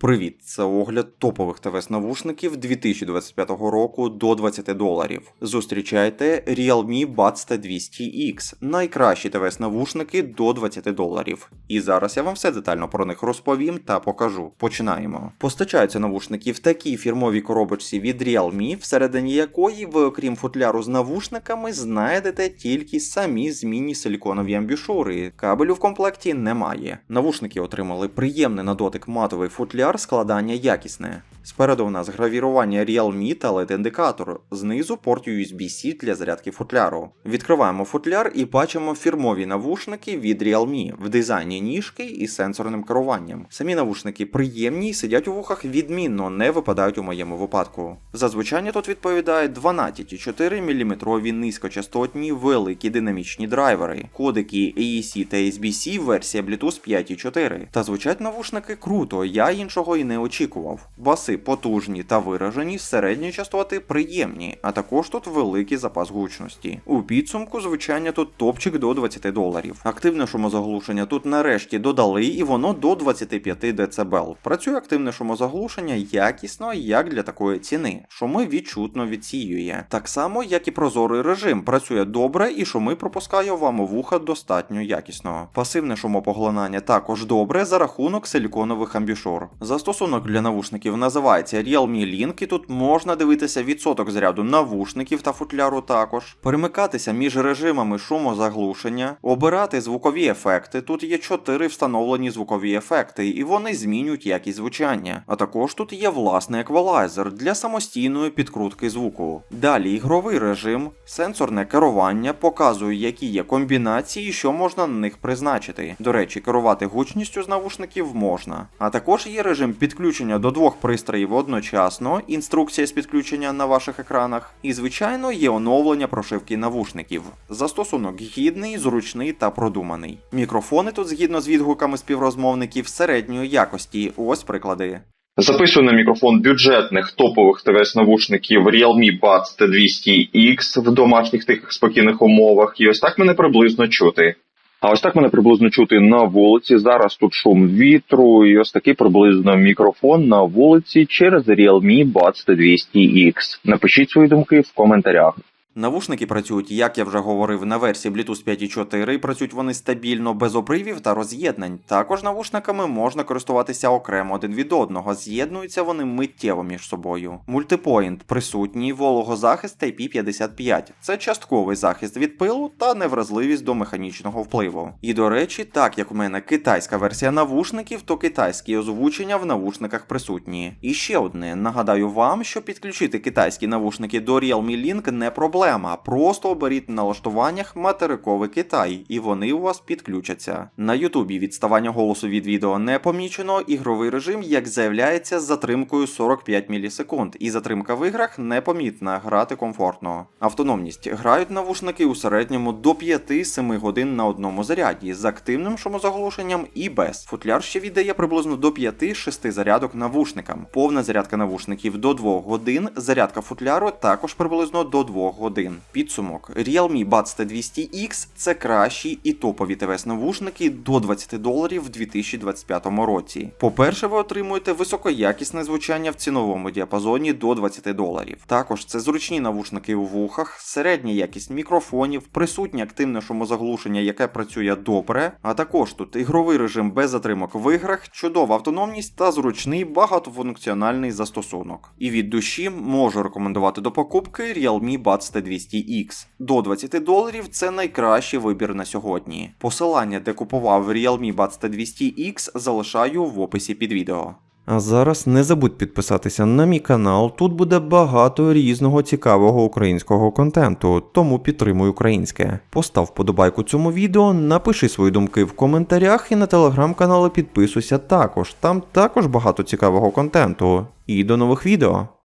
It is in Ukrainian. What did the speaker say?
Привіт! Це огляд топових ТВС навушників 2025 року до 20 доларів. Зустрічайте Realme Buds T200X, найкращі ТВС навушники до 20 доларів. І зараз я вам все детально про них розповім та покажу. Починаємо. Постачаються навушники в такій фірмовій коробочці від Realme, всередині якої ви, окрім футляру з навушниками, знайдете тільки самі змінні силіконові амбішури. Кабелю в комплекті немає. Навушники отримали приємний на дотик матовий футляр, складання якісне. Спереду в нас гравірування Realme та LED-індикатор, знизу порт USB-C для зарядки футляру. Відкриваємо футляр і бачимо фірмові навушники від Realme в дизайні ніжки і сенсорним керуванням. Самі навушники приємні і сидять у вухах відмінно, не випадають у моєму випадку. За звучання тут відповідає 12,4 мм низькочастотні великі динамічні драйвери, кодики AEC та SBC, версія Bluetooth 5.4. Та звучать навушники круто, я іншого і не очікував. Баси потужні та виражені, середні частоти приємні, а також тут великий запас гучності. У підсумку звучання тут топчик до 20 доларів. Активне шумозаглушення тут нарешті додали, і воно до 25 дБ. Працює активне шумозаглушення якісно, як для такої ціни. Шуми відчутно відсіює. Так само, як і прозорий режим, працює добре і шуми пропускає вам у вуха достатньо якісно. Пасивне шумопоглинання також добре за рахунок силіконових амбішор. Застосунок для навушників називається Realme Link, і тут можна дивитися відсоток заряду навушників та футляру також, перемикатися між режимами шумозаглушення, обирати звукові ефекти. Тут є чотири встановлені звукові ефекти, і вони змінюють якість звучання. А також тут є власний еквалайзер для самостійної підкрутки звуку. Далі ігровий режим, сенсорне керування показує, які є комбінації, і що можна на них призначити. До речі, керувати гучністю з навушників можна. А також є режим підключення до двох пристроїв одночасно, інструкція з підключення на ваших екранах. І, звичайно, є оновлення прошивки навушників. Застосунок гідний, зручний та продуманий. Мікрофони тут, згідно з відгуками співрозмовників, середньої якості. Ось приклади. Записую на мікрофон бюджетних топових ТВС-навушників Realme Buds T200X в домашніх тихих спокійних умовах. І ось так мене приблизно чути. А ось так мене приблизно чути на вулиці. Зараз тут шум вітру, і ось такий приблизно мікрофон на вулиці через Realme Buds T200X. Напишіть свої думки в коментарях. Навушники працюють, як я вже говорив, на версії Bluetooth 5.4, працюють вони стабільно без обривів та роз'єднань. Також навушниками можна користуватися окремо один від одного, з'єднуються вони миттєво між собою. Мультипоінт присутній, вологозахист IP55. Це частковий захист від пилу та невразливість до механічного впливу. І до речі, так як у мене китайська версія навушників, то китайські озвучення в навушниках присутні. І ще одне, нагадаю вам, що підключити китайські навушники до Realme Link не проблема. Просто оберіть в налаштуваннях материковий Китай, і вони у вас підключаться. На Ютубі відставання голосу від відео не помічено, ігровий режим, як заявляється, з затримкою 45 мілісекунд, і затримка в іграх непомітна, грати комфортно. Автономність грають навушники у середньому до 5-7 годин на одному заряді з активним шумозаглушенням і без. Футляр ще віддає приблизно до 5-6 зарядок навушникам. Повна зарядка навушників до 2 годин, зарядка футляру також приблизно до 2 годин. Підсумок: Realme Buds T200X це кращі і топові ТВС навушники до 20 доларів в 2025 році. По-перше, ви отримуєте високоякісне звучання в ціновому діапазоні до 20 доларів. Також це зручні навушники у вухах, середня якість мікрофонів, присутнє активне шумозаглушення, яке працює добре. А також тут ігровий режим без затримок в іграх, чудова автономність та зручний багатофункціональний застосунок. І від душі можу рекомендувати до покупки Realme Buds T200X. До 20 доларів це найкращий вибір на сьогодні. Посилання, де купував Realme Buds T200X, залишаю в описі під відео. А зараз не забудь підписатися на мій канал. Тут буде багато різного цікавого українського контенту, тому підтримуй українське. Постав вподобайку цьому відео, напиши свої думки в коментарях і на телеграм-канали підписуйся також. Там також багато цікавого контенту. І до нових відео.